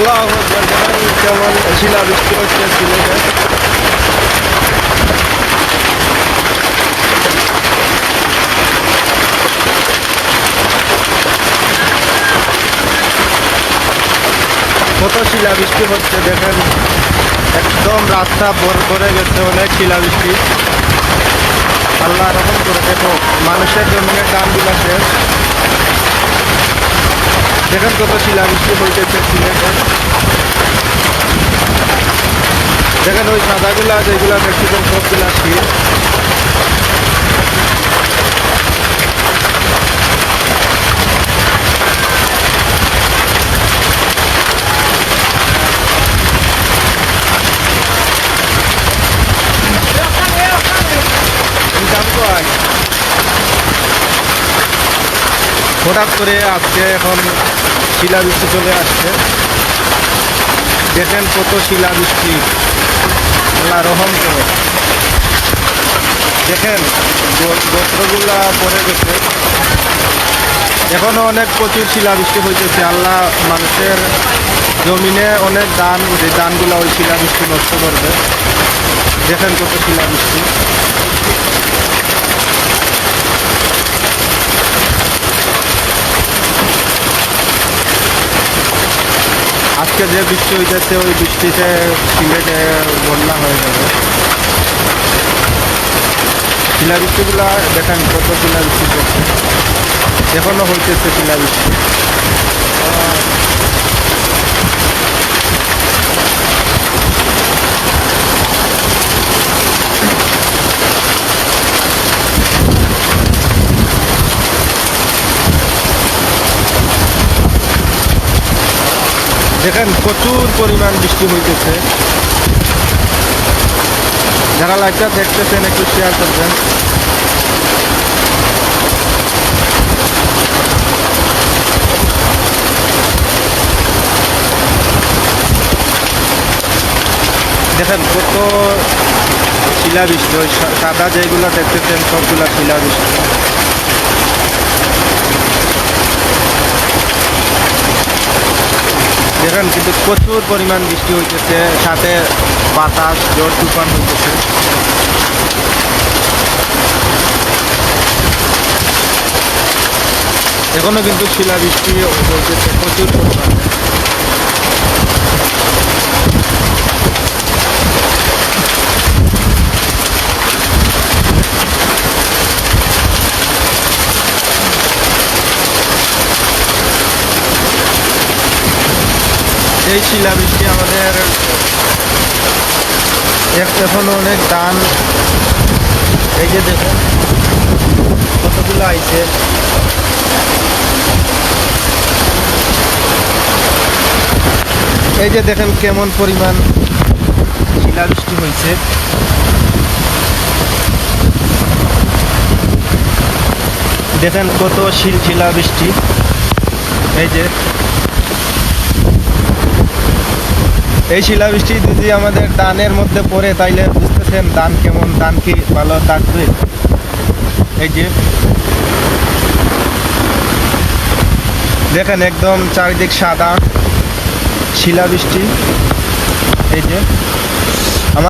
আল্লাহ কেমন? শিলাবৃষ্টি হচ্ছে সিলেটে কত শিলাবৃষ্টি হচ্ছে, দেখেন। একদম রাস্তা ভর গেছে অনেক শিলাবৃষ্টি আল্লাহ রকম করে দেখো, মানুষের জমিনের দামগুলো শেষ। দেখেন কত শিলাবৃষ্টি হইতেছে সিলেটে দেখেন ওই সাদাগুলা যেগুলা দেখছিলেন সবগুলা শীত দাম কয় হঠাৎ করে আজকে এখন শিলাবৃষ্টি চলে আসছে। দেখেন কত শিলাবৃষ্টি। আল্লাহ রহম করে। দেখেন গোত্রগুলা পড়ে গেছে। এখনও অনেক প্রচুর শিলাবৃষ্টি হইতেছে। আল্লাহ মানুষের জমিনে অনেক দান, যে দানগুলা ওই শিলাবৃষ্টি নষ্ট করবে। দেখেন কত শিলাবৃষ্টি। আজকে যে বৃষ্টি হইতেছে, ওই বৃষ্টিতে সিলেটে বন্যা হয়ে যাবে। শিলাবৃষ্টিগুলা দেখেন, কত শিলাবৃষ্টি এখনও এখনও হইতেছে শিলাবৃষ্টি দেখেন প্রচুর পরিমাণ বৃষ্টি হইতেছে। যারা লাইভটা দেখতেছেন, একটু শেয়ার করবেন। দেখেন, কত শিলাবৃষ্টি সাদা যেগুলো দেখতেছেন, সবগুলা শিলাবৃষ্টি। দেখেন কিন্তু প্রচুর পরিমাণ বৃষ্টি হইতেছে, সাথে বাতাস, জোর তুফান হইতেছে। এখনও কিন্তু শিলাবৃষ্টি হইতেছে, প্রচুর পরিমাণে। এই শিলাবৃষ্টি আমাদের এখনও অনেক দান। এই যে দেখুন, কতগুলো আইছে। এই যে দেখেন কেমন পরিমাণ শিলাবৃষ্টি হয়েছে। দেখেন কত শিল শিলাবৃষ্টি এই যে এই শিলাবৃষ্টি যদি আমাদের দানের মধ্যে পড়ে, তাইলে বুঝতেছেন দান কেমন, দান কি ভালো থাকবে এই যে দেখেন একদম চারিদিক সাদা শিলাবৃষ্টি। এই যে